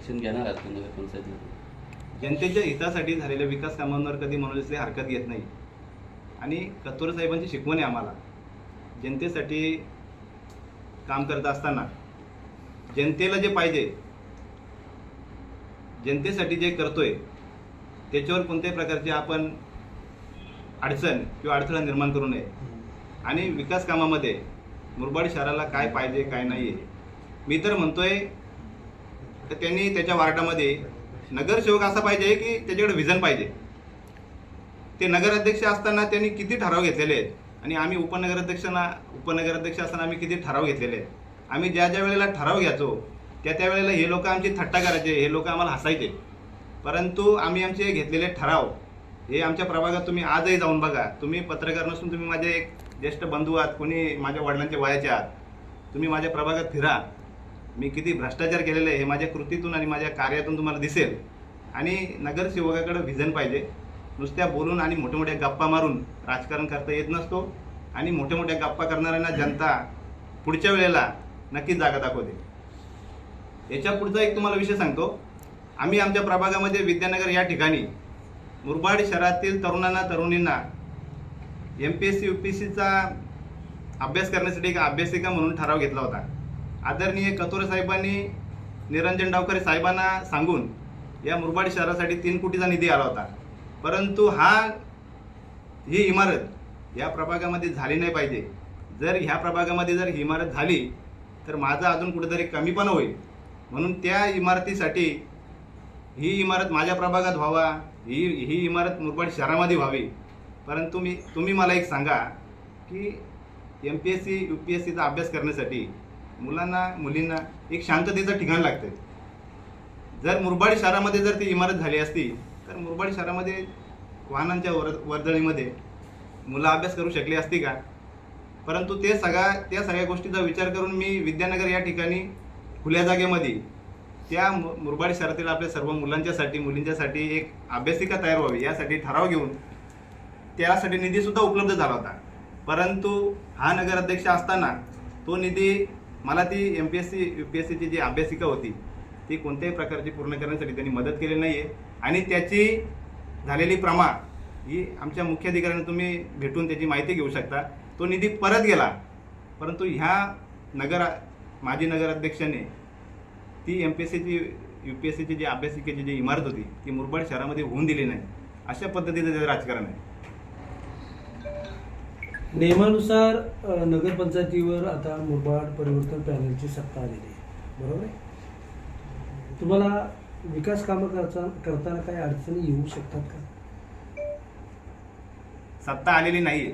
Action घेणार आहात का नगरपंचायतीमध्ये जनतेच्या हितासाठी झालेल्या विकास कामांवर कधी मनोजचे हरकत घेत नाही. आणि कथोर साहेबांची शिकवण आहे आम्हाला. जनतेसाठी काम करत असताना जनतेला जे पाहिजे जनतेसाठी जे करतोय त्याच्यावर कोणत्याही प्रकारची आपण अडचण किंवा अडथळा निर्माण करू नये. आणि विकास कामामध्ये मुरबाड शहराला काय पाहिजे काय नाही आहे मी तर म्हणतोय तर त्यांनी त्याच्या वार्डामध्ये नगरसेवक असा पाहिजे की त्याच्याकडे विजन पाहिजे. ते नगराध्यक्ष असताना त्यांनी किती ठराव घेतलेले आहेत? आणि आम्ही उपनगराध्यक्षांना उपनगराध्यक्ष असताना आम्ही किती ठराव घेतलेले आहेत? आम्ही ज्या ज्या वेळेला ठराव घ्यायचो त्या त्या वेळेला हे लोक आमची थट्टा करायचे हे लोक आम्हाला हसायचे. परंतु आम्ही आमचे घेतलेले ठराव हे आमच्या प्रभागात तुम्ही आजही जाऊन बघा. तुम्ही पत्रकार नसून तुम्ही माझे एक ज्येष्ठ बंधू आहात कोणी माझ्या वडिलांच्या वयाचे आहात. तुम्ही माझ्या प्रभागात फिरा. मी किती भ्रष्टाचार केलेले आहे हे माझ्या कृतीतून आणि माझ्या कार्यातून तुम्हाला दिसेल. आणि नगरसेवकाकडं व्हिजन पाहिजे. नुसत्या बोलून आणि मोठ्या मोठ्या गप्पा मारून राजकारण करता येत नसतो. आणि मोठ्या मोठ्या गप्पा करणाऱ्यांना जनता पुढच्या वेळेला नक्कीच जागा दाखवते. याच्या पुढचा एक तुम्हाला विषय सांगतो. आम्ही आमच्या प्रभागामध्ये विद्यानगर या ठिकाणी मुरबाड शहरातील तरुणांना तरुणींना M P S C U P सीचा अभ्यास करण्यासाठी एक अभ्यासिका म्हणून ठराव घेतला होता. आदरणीय कतोरे साहेबांनी निरंजन डावकरे साहेबांना सांगून या मुरबाड शहरासाठी तीन कोटीचा निधी आला होता. परंतु हा ही इमारत या प्रभागामध्ये झाली नाही पाहिजे. जर ह्या प्रभागामध्ये जर ही इमारत झाली तर माझा अजून कुठेतरी कमीपणा होईल. म्हणून त्या इमारतीसाठी ही इमारत माझ्या प्रभागात व्हावा ही ही इमारत मुरबाड शहरामध्ये व्हावी. परंतु मी तुम्ही मला एक सांगा की M P S C U P S सीचा अभ्यास करण्यासाठी मुलांना मुलींना एक शांततेचं ठिकाण लागतं. जर मुरबाड शहरामध्ये जर ती इमारत झाली असती तर मुरबाड शहरामध्ये वाहनांच्या वर वर्दळीमध्ये मुलं अभ्यास करू शकली असती का? परंतु ते सगळ्या त्या सगळ्या गोष्टीचा विचार करून मी विद्यानगर या ठिकाणी खुल्या जागेमध्ये त्या मु- मुरबाड शहरातील आपल्या सर्व मुलांच्यासाठी मुलींच्यासाठी एक अभ्यासिका तयार व्हावी यासाठी ठराव घेऊन त्यासाठी निधीसुद्धा उपलब्ध झाला होता. परंतु हा नगराध्यक्ष असताना तो निधी मला ती M P S C U P S सीची जी अभ्यासिका होती ती कोणत्याही प्रकारची पूर्ण करण्यासाठी त्यांनी मदत केली नाही आहे आणि त्याची झालेली प्रमा ही आमच्या मुख्याधिकाऱ्यांना तुम्ही भेटून त्याची माहिती घेऊ शकता. तो निधी परत गेला परंतु ह्या नगर माजी नगराध्यक्षाने ती एम पी एस सीची यू पी एस सीची जी अभ्यासिकेची जी इमारत होती ती मुरबाड शहरामध्ये होऊन दिली नाही. अशा पद्धतीचं त्याचं राजकारण आहे. नियमानुसार नगरपंचायतीवर आता मुरबाड परिवर्तन पॅनलची सत्ता आलेली आहे. बरोबर आहे? तुम्हाला विकास कामं करता करताना काही अडचणी येऊ शकतात का? सत्ता आलेली नाही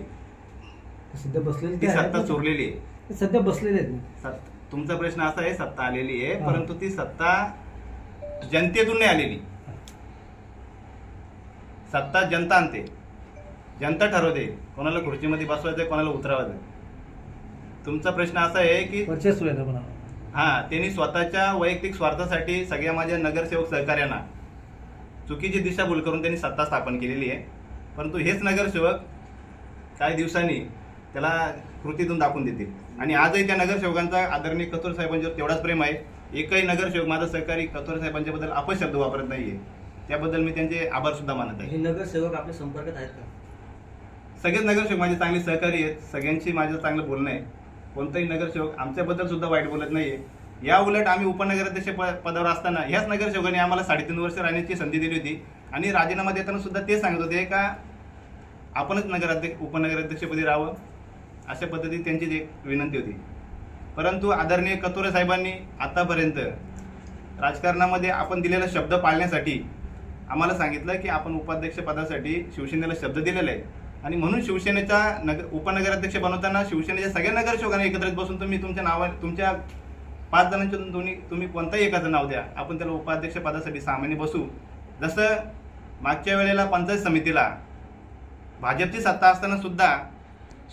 सध्या बसलेले ती सत्ता? चोरलेली आहे. सध्या बसलेले आहेत ना? तुमचा प्रश्न असा आहे सत्ता आलेली आहे. परंतु ती सत्ता जनतेतून नाही आलेली. सत्ता जनता आणते. जनता ठरवते कोणाला खुर्चीमध्ये बसवायचं कोणाला उतरवायचं तुमचा प्रश्न असा आहे की वर्चस्व आहे हा त्यांनी स्वतःच्या वैयक्तिक स्वार्थासाठी सगळ्या माझ्या नगरसेवक सहकार्यांना चुकीची दिशाभूल करून त्यांनी सत्ता स्थापन केलेली आहे. परंतु हेच नगरसेवक काही दिवसांनी त्याला कृतीतून दाखवून देतील. आणि आजही त्या नगरसेवकांचा आदरणीय कतोर साहेबांच्यावर तेवढाच प्रेम आहे. एकही नगरसेवक माझा सहकारी कतोर साहेबांच्या बद्दल अपशब्द वापरत नाहीये. त्याबद्दल मी त्यांचे आभार सुद्धा मानत आहे. हे नगरसेवक आपल्या संपर्कात आहेत का? सगळेच नगरसेवक माझे चांगले सहकारी आहेत. सगळ्यांशी माझं चांगलं बोलणं आहे. कोणताही नगरसेवक आमच्याबद्दल सुद्धा वाईट बोलत नाही आहे या उलट आम्ही उपनगराध्यक्ष प- पदावर असताना ह्याच नगरसेवकाने आम्हाला साडेतीन वर्ष राहण्याची संधी दिली होती. आणि राजीनामा देताना सुद्धा ते सांगत होते का आपणच नगराध्यक्ष उपनगराध्यक्षपदी राहावं. अशा पद्धतीने त्यांची एक विनंती होती. परंतु आदरणीय कतोरे साहेबांनी आतापर्यंत राजकारणामध्ये आपण दिलेला शब्द पाळण्यासाठी आम्हाला सांगितलं की आपण उपाध्यक्ष पदासाठी शिवसेनेला शब्द दिलेला आहे. आणि म्हणून शिवसेनेचा नगर उपनगराध्यक्ष बनवताना शिवसेनेच्या सगळ्या नगरसेवकांना एकत्रित बसून तुम्ही तुमच्या नावा तुमच्या पाच जणांच्या दोन्ही तुम्ही कोणताही एकाचं नाव द्या. आपण त्याला उपाध्यक्ष पदासाठी सामान्य बसू. जसं मागच्या वेळेला पंचायत समितीला भाजपची सत्ता असताना सुद्धा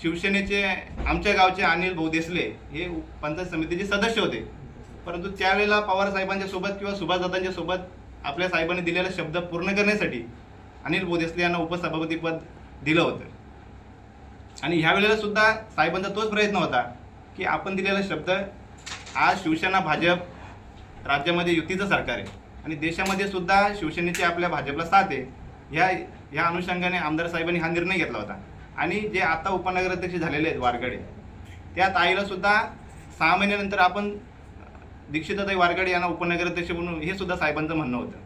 शिवसेनेचे आमच्या गावचे अनिल भाऊ देसले हे पंचायत समितीचे सदस्य होते. परंतु त्यावेळेला पवार साहेबांच्या सोबत किंवा सुभाषदादांच्या सोबत आपल्या साहेबांनी दिलेला शब्द पूर्ण करण्यासाठी अनिल भाऊ देसले यांना उपसभापतीपद दिलं होतं. आणि ह्या वेळेला सुद्धा साहेबांचा तोच प्रयत्न होता की आपण दिलेला शब्द आज शिवसेना भाजप राज्यामध्ये युतीचं सरकार आहे. आणि देशामध्ये सुद्धा शिवसेनेची आपल्या भाजपला साथ आहे. ह्या ह्या अनुषंगाने आमदार साहेबांनी हा निर्णय घेतला होता. आणि जे आता उपनगराध्यक्ष झालेले आहेत वारगडे त्या ताईला सुद्धा सहा महिन्यानंतर आपण दीक्षिताताई वारगडे यांना उपनगराध्यक्ष म्हणून हे सुद्धा साहेबांचं म्हणणं होतं.